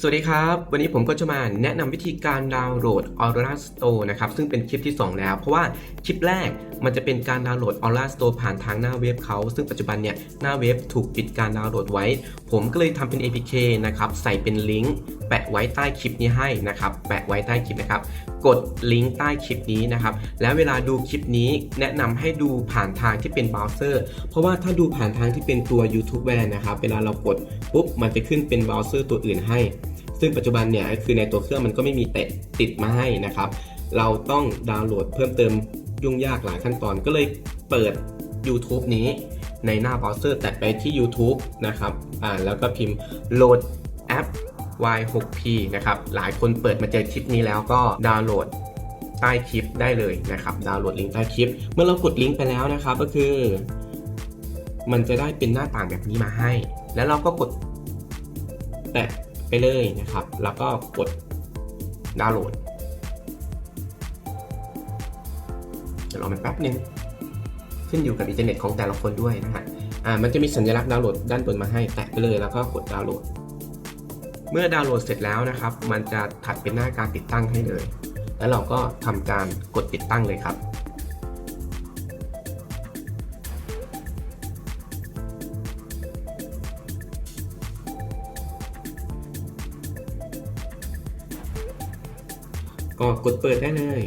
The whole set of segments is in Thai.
สวัสดีครับ วันนี้ผมก็จะมาแนะนำวิธีการดาวน์โหลด Aura Store นะครับ ซึ่งเป็นคลิปที่ 2 แล้ว เพราะว่าคลิปแรกมันจะเป็นการดาวน์โหลด Aura Store ผ่านทางหน้าเว็บเขา ซึ่งปัจจุบันเนี่ยหน้าเว็บถูกปิดการดาวน์โหลดไว้ ผมก็เลยทำเป็น APK นะครับใส่เป็นลิงก์แปะไว้ใต้คลิปนี้ให้นะครับแปะไว้ใต้คลิปนะครับกดลิงก์ใต้คลิปนี้นะครับแล้วเวลาดูคลิปนี้แนะนำให้ดูผ่านทางที่เป็นเบราว์เซอร์ เพราะว่าถ้าดูผ่านทางที่เป็นตัว YouTube แวนนะครับเวลาเรากดปุ๊บมันจะขึ้นเป็นเบราว์เซอร์ตัวอื่นให้ ซึ่งปัจจุบันเนี่ยคือในตัวเครื่องมันก็ไม่มีเตะติดมาให้นะครับ เราต้องดาวน์โหลดเพิ่มเติมยุ่งยากหลายขั้นตอนก็เลยเปิด YouTube นี้ในหน้าเบราว์เซอร์แตะไปที่ YouTube นะครับอ่าแล้วก็พิมพ์โหลดแอป Y6P นะครับ หลายคนเปิดมาเจอคลิปนี้แล้วก็ดาวน์โหลดใต้คลิปได้เลยนะครับ ดาวน์โหลดลิงก์ใต้คลิป เมื่อเรากดลิงก์ไปแล้วนะครับ ก็คือ มันจะได้เป็นหน้าต่างแบบนี้มาให้ แล้วเราก็กดแตะ ไปเลยนะครับ แล้วก็กดดาวน์โหลดเดี๋ยวรอมันแป๊บนึง ขึ้นอยู่กับอินเทอร์เน็ตของแต่ละคนด้วยนะฮะอ่ามันจะมีสัญลักษณ์ดาวน์โหลดด้านบนมาให้แตะไปเลยแล้วก็กดดาวน์โหลด เมื่อดาวน์โหลดเสร็จแล้วนะครับ มันจะถัดเป็นหน้าการติดตั้งให้เลย แล้วเราก็ทำการกดติดตั้งเลยครับ ก็กดเปิดได้เลย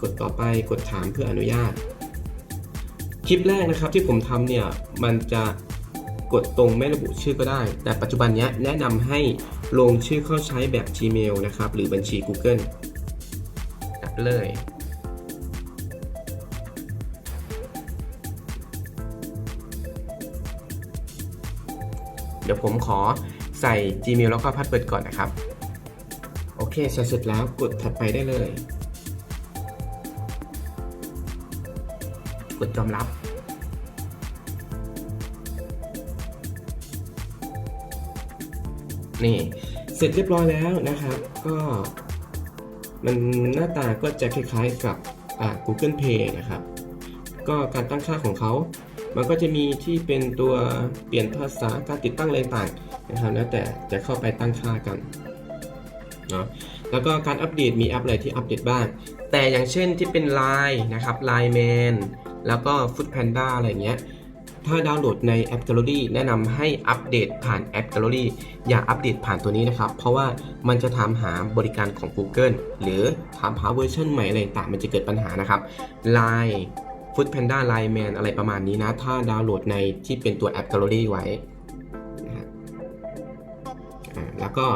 กดต่อไปกดถามเพื่ออนุญาต คลิปแรกนะครับที่ผมทำเนี่ยมันจะกดตรงไม่ระบุชื่อก็ได้ แต่ปัจจุบันนี้แนะนำให้ลงชื่อเข้าใช้แบบ Gmail นะครับ หรือบัญชี Google ตัดเลยเดี๋ยวผมขอ ใส่ Gmail แล้วก็พาสเวิร์ดก่อนนะครับ โอเคใส่เสร็จแล้วกดถัดไปได้เลย กดยอมรับ นี่ เสร็จเรียบร้อยแล้วนะครับ ก็มันหน้าตาก็จะคล้ายๆกับอ่า Google Pay นะครับ ก็การตั้งค่าของเขา มันก็จะมีที่เป็นตัวเปลี่ยนภาษาการติดตั้งอะไรต่าง นะครับแล้วแต่จะเข้าไปตั้งค่ากันเนาะแล้วก็การอัปเดตมีแอปอะไรที่อัปเดตบ้าง แต่อย่างเช่นที่เป็น Line นะครับ Line Man แล้วก็ Food Panda อะไรเงี้ยถ้าดาวน์โหลดในแอป Gallery แนะนำให้อัปเดตผ่านแอป Gallery อย่าอัปเดตผ่านตัวนี้นะครับ เพราะว่ามันจะถามหาบริการของ Google หรือถามหาเวอร์ชันใหม่อะไรต่างมันจะเกิดปัญหานะครับ Line Food Panda Line Man อะไรประมาณนี้นะ ถ้าดาวน์โหลดในที่เป็นตัวแอป Gallery ไว้ แล้วก็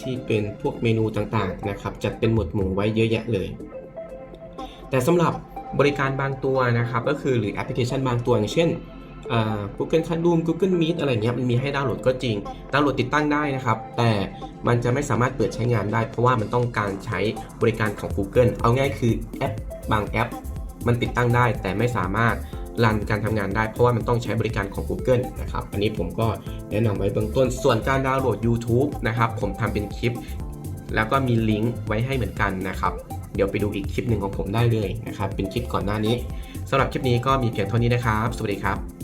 ที่เป็นพวกเมนูต่างๆนะครับ จัดเป็นหมวดหมู่ไว้เยอะแยะเลย แต่สำหรับบริการบางตัวนะครับ ก็คือหรือแอปพลิเคชันบางตัวอย่างเช่น Google Classroom Google Meet อะไรเงี้ยมันมีให้ดาวน์โหลดก็จริง ดาวน์โหลดติดตั้งได้นะครับ แต่มันจะไม่สามารถเปิดใช้งานได้ เพราะว่ามันต้องการใช้บริการของ Google เอาง่ายคือแอปบางแอป มันติดตั้งได้แต่ไม่สามารถ รันการทำงานได้เพราะว่ามันต้องใช้บริการของ Google นะครับ อันนี้ผมก็แนะนำไว้เบื้องต้น ส่วนการดาวน์โหลด YouTube นะครับ ผมทำเป็นคลิป แล้วก็มีลิงก์ไว้ให้เหมือนกันนะครับ เดี๋ยวไปดูอีกคลิปหนึ่งของผมได้เลยนะครับ เป็นคลิปก่อนหน้านี้สำหรับคลิปนี้ก็มีเพียงเท่านี้นะครับ สวัสดีครับ